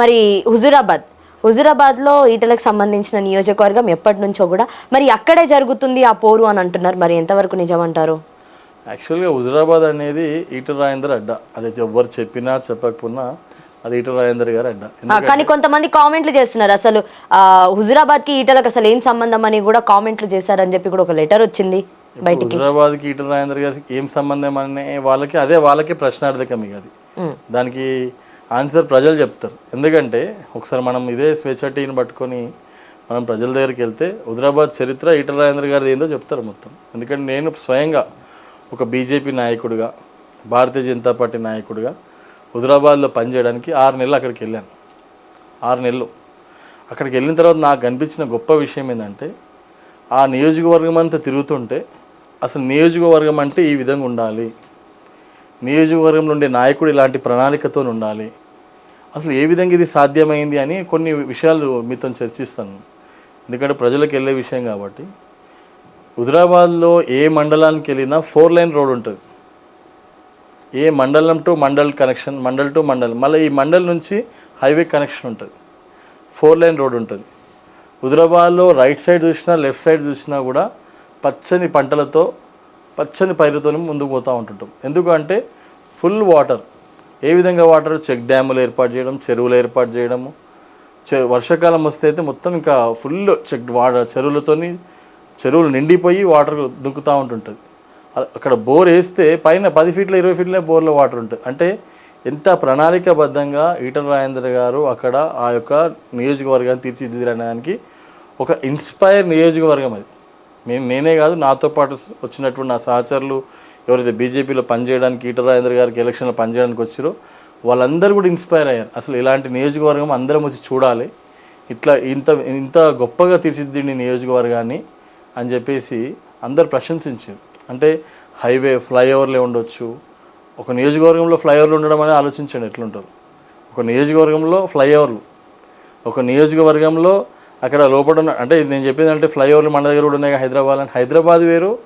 మరి హుజురాబాద్. హుజురాబాద్లో ఈటలకు సంబంధించిన నియోజకవర్గం ఎప్పటి నుంచో కూడా మరి అక్కడే జరుగుతుంది ఆ పోరు అని అంటున్నారు. మరి ఎంతవరకు నిజమంటారు? యాక్చువల్గా హుజురాబాద్ అనేది ఈటల రాజేందర్ అడ్డ. అది ఎవ్వరు చెప్పినా చెప్పకపోయినా అది ఈటల రాజేందర్ గారి అడ్డ. కానీ కొంతమంది కామెంట్లు చేస్తున్నారు. అసలు హుజురాబాద్కి ఈటలకు అసలు ఏం సంబంధం అని కూడా కామెంట్లు చేశారని చెప్పి కూడా ఒక లెటర్ వచ్చింది హుజురాబాద్కి ఈటల రాజేందర్ గారికి ఏం సంబంధం అనే వాళ్ళకి అదే వాళ్ళకి ప్రశ్నార్థకం ఇక అది. దానికి ఆన్సర్ ప్రజలు చెప్తారు. ఎందుకంటే ఒకసారి మనం ఇదే స్వేచ్ఛ టీని పట్టుకొని మనం ప్రజల దగ్గరికి వెళ్తే హుదరాబాద్ చరిత్ర ఈటల రాజేంద్ర గారిది ఏందో చెప్తారు మొత్తం. ఎందుకంటే నేను స్వయంగా ఒక బీజేపీ నాయకుడిగా భారతీయ జనతా పార్టీ నాయకుడిగా హుదరాబాద్లో పనిచేయడానికి ఆరు నెలలు అక్కడికి వెళ్ళాను. ఆరు నెలలు. అక్కడికి వెళ్ళిన తర్వాత నాకు అనిపించిన గొప్ప విషయం ఏంటంటే ఆ నియోజకవర్గం అంతా తిరుగుతుంటే అసలు నియోజకవర్గం అంటే ఈ విధంగా ఉండాలి. నియోజకవర్గంలో ఉండే నాయకుడు ఇలాంటి ప్రణాళికతో ఉండాలి. అసలు ఏ విధంగా ఇది సాధ్యమైంది అని కొన్ని విషయాలు మీతో చర్చిస్తాను. ఎందుకంటే ప్రజలకు వెళ్ళే విషయం కాబట్టి. హుజరాబాద్లో ఏ మండలానికి వెళ్ళినా ఫోర్ లైన్ రోడ్ ఉంటుంది. ఏ మండలం to mandal connection mandal to mandal మళ్ళీ ఈ మండల్ నుంచి హైవే కనెక్షన్ ఉంటుంది. ఫోర్ లైన్ రోడ్ ఉంటుంది. హుజరాబాద్లో రైట్ సైడ్ చూసినా లెఫ్ట్ సైడ్ చూసినా కూడా పచ్చని పంటలతో పచ్చని పైరుతో ముందుకు పోతూ ఉంటుంటాం. ఎందుకంటే ఫుల్ వాటర్. ఏ విధంగా వాటర్ చెక్ డ్యాములు ఏర్పాటు చేయడం చెరువులు ఏర్పాటు చేయడము? చె- వర్షాకాలం వస్తే అయితే మొత్తం ఇంకా ఫుల్ చెక్ వాటర్ చెరువులతోని చెరువులు నిండిపోయి వాటర్ దుక్కుతూ ఉంటుంటుంది. అక్కడ బోర్ వేస్తే పైన పది ఫీట్ల ఇరవై ఫీట్లే బోర్లో వాటర్ ఉంటుంది. అంటే ఎంత ప్రణాళికాబద్ధంగా ఈటల రాజేంద్ర గారు అక్కడ ఆ యొక్క నియోజకవర్గాన్ని తీర్చిదిద్దడానికి ఒక ఇన్స్పైర్ నియోజకవర్గం అది. నేను నేనే కాదు నాతో పాటు వచ్చినటువంటి నా సహచరులు ఎవరైతే బీజేపీలో పనిచేయడానికి ఈట రాజేంద్ర గారికి ఎలక్షన్లో పనిచేయడానికి వచ్చారో వాళ్ళందరూ కూడా ఇన్స్పైర్ అయ్యారు. అసలు ఇలాంటి నియోజకవర్గం అందరం వచ్చి చూడాలి. ఇట్లా ఇంత ఇంత గొప్పగా తీర్చిదిద్దిండి నియోజకవర్గాన్ని అని చెప్పేసి అందరు ప్రశంసించారు. అంటే హైవే ఫ్లైఓవర్లే ఉండొచ్చు. ఒక నియోజకవర్గంలో ఫ్లైఓవర్లు ఉండడం అనేది ఆలోచించండి ఎట్లుంటుంది ఒక నియోజకవర్గంలో ఫ్లైఓవర్లు. ఒక నియోజకవర్గంలో అక్కడ లోపల అంటే నేను చెప్పేది అంటే ఫ్లైఓవర్లు మన దగ్గర కూడా ఉన్నాయి హైదరాబాద్ అని హైదరాబాద్ వేరు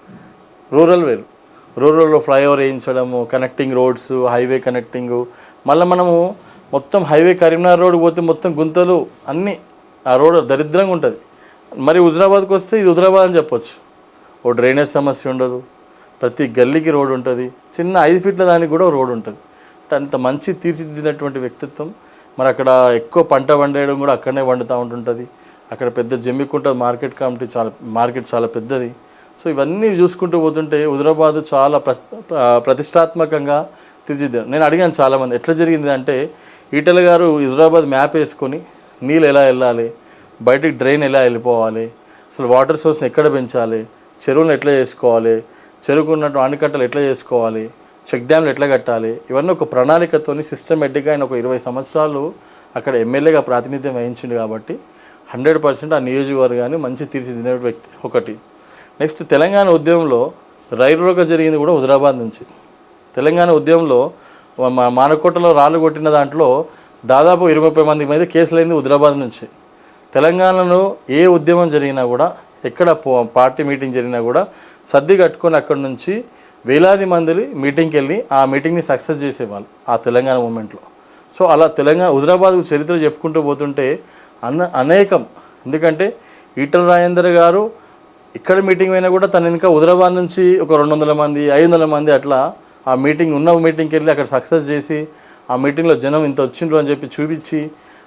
రూరల్ వేరు. రూరల్లో ఫ్లైఓవర్ వేయించడము కనెక్టింగ్ రోడ్స్ హైవే కనెక్టింగ్ మళ్ళీ మనము మొత్తం హైవే కరీంనగర్ రోడ్ పోతే మొత్తం గుంతలు అన్నీ ఆ రోడ్ దరిద్రంగా ఉంటుంది. మరి హుజరాబాద్కి వస్తే ఇది హుజరాబాద్ అని చెప్పొచ్చు. ఓ డ్రైనేజ్ సమస్య ఉండదు. ప్రతి గల్లీకి రోడ్ ఉంటుంది. చిన్న ఐదు ఫీట్ల దానికి కూడా రోడ్ ఉంటుంది. అంత మంచి తీర్చిదిద్దినటువంటి వ్యక్తిత్వం. మరి అక్కడ ఎక్కువ పంట పండేయడం కూడా అక్కడనే వండుతూ ఉంటుంటుంది. అక్కడ పెద్ద జమ్మికుంట మార్కెట్ కమిటీ చాలా మార్కెట్ చాలా పెద్దది. సో ఇవన్నీ చూసుకుంటూ పోతుంటే హుదరాబాద్ చాలా ప్ర ప్రతిష్టాత్మకంగా తీర్చిదిద్దారు నేను అడిగాను చాలామంది ఎట్లా జరిగింది అంటే ఈటల గారు హుజరాబాద్ మ్యాప్ వేసుకొని నీళ్ళు ఎలా వెళ్ళాలి బయటికి డ్రైన్ ఎలా వెళ్ళిపోవాలి అసలు వాటర్ సోర్స్ని ఎక్కడ పెంచాలి చెరువులను ఎట్లా చేసుకోవాలి చెరువుకు ఉన్నట్టు ఆనకట్టలు ఎట్లా చేసుకోవాలి చెక్ డ్యామ్లు ఎట్లా కట్టాలి ఇవన్నీ ఒక ప్రణాళికతోని సిస్టమేటిక్గా ఆయన ఒక ఇరవై సంవత్సరాలు అక్కడ ఎమ్మెల్యేగా ప్రాతినిధ్యం వహించింది కాబట్టి హండ్రెడ్ పర్సెంట్ ఆ నియోజకవర్గాన్ని మంచి తీర్చిదిద్దిన వ్యక్తి ఒకటి. నెక్స్ట్ తెలంగాణ ఉద్యమంలో రైలు జరిగింది కూడా హుదరాబాద్ నుంచి. తెలంగాణ ఉద్యమంలో మా మానకోటలో రాళ్ళు కొట్టిన దాంట్లో దాదాపు ఇరవై ముప్పై మంది మీద కేసులు హుదరాబాద్ నుంచి. తెలంగాణలో ఏ ఉద్యమం జరిగినా కూడా ఎక్కడ పార్టీ మీటింగ్ జరిగినా కూడా సర్ది కట్టుకొని అక్కడి నుంచి వేలాది మంది మీటింగ్కి వెళ్ళి ఆ మీటింగ్ని సక్సెస్ చేసేవాళ్ళు ఆ తెలంగాణ మూమెంట్లో. సో అలా తెలంగాణ హుజరాబాద్ చరిత్ర చెప్పుకుంటూ పోతుంటే అన్న అనేకం. ఎందుకంటే ఈటల రాజేందర్ గారు ఇక్కడ మీటింగ్ అయినా కూడా తన ఇంకా హుదరాబాద్ నుంచి ఒక రెండు వందల మంది ఐదు వందల మంది అట్లా ఆ మీటింగ్ ఉన్న మీటింగ్కి వెళ్ళి అక్కడ సక్సెస్ చేసి ఆ మీటింగ్లో జనం ఇంత వచ్చిండ్రు అని చెప్పి చూపించి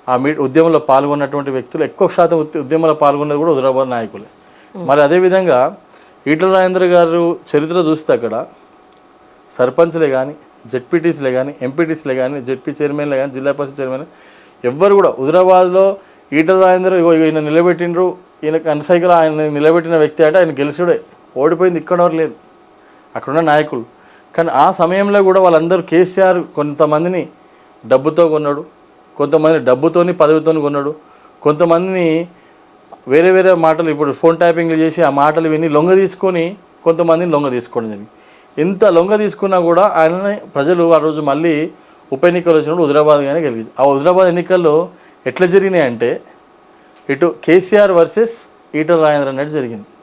ఆ మీ ఉద్యమంలో పాల్గొన్నటువంటి వ్యక్తులు ఎక్కువ శాతం ఉద్యమంలో పాల్గొన్నది కూడా హుదరాబాద్ నాయకులే. మరి అదేవిధంగా ఈటల రాజేంద్ర గారు చరిత్ర చూస్తే అక్కడ సర్పంచ్లే కానీ జెడ్పీటీసీలే కానీ ఎంపీటీసీలే కానీ జెడ్పీ చైర్మన్లే కానీ జిల్లా పరిషత్ చైర్మన్ ఎవ్వరు కూడా హుదరాబాద్లో ఈటల రాజేంద్ర ఇగో ఈయన నిలబెట్టిండ్రు. ఈయన కనసైకల్ ఆయన నిలబెట్టిన వ్యక్తి అంటే ఆయన గెలిచుడే. ఓడిపోయింది ఇక్కడ లేదు అక్కడున్న నాయకులు. కానీ ఆ సమయంలో కూడా వాళ్ళందరూ కేసీఆర్ కొంతమందిని డబ్బుతో కొన్నాడు. కొంతమంది డబ్బుతోని పదవితోని కొన్నాడు. కొంతమందిని వేరే వేరే మాటలు ఇప్పుడు ఫోన్ ట్యాపింగ్లు చేసి ఆ మాటలు విని లొంగ తీసుకొని కొంతమందిని లొంగ తీసుకోవడం జరిగింది. ఎంత లొంగ తీసుకున్నా కూడా ఆయనని ప్రజలు ఆ రోజు మళ్ళీ ఉప ఎన్నికలు వచ్చినప్పుడు హుదరాబాద్ కానీ గెలిచింది ఆ హుదరాబాద్ ఎన్నికల్లో ఎట్లా జరిగినాయి అంటే ఇటు కేసీఆర్ వర్సెస్ ఈటల రాజేంద్ర అనేది జరిగింది.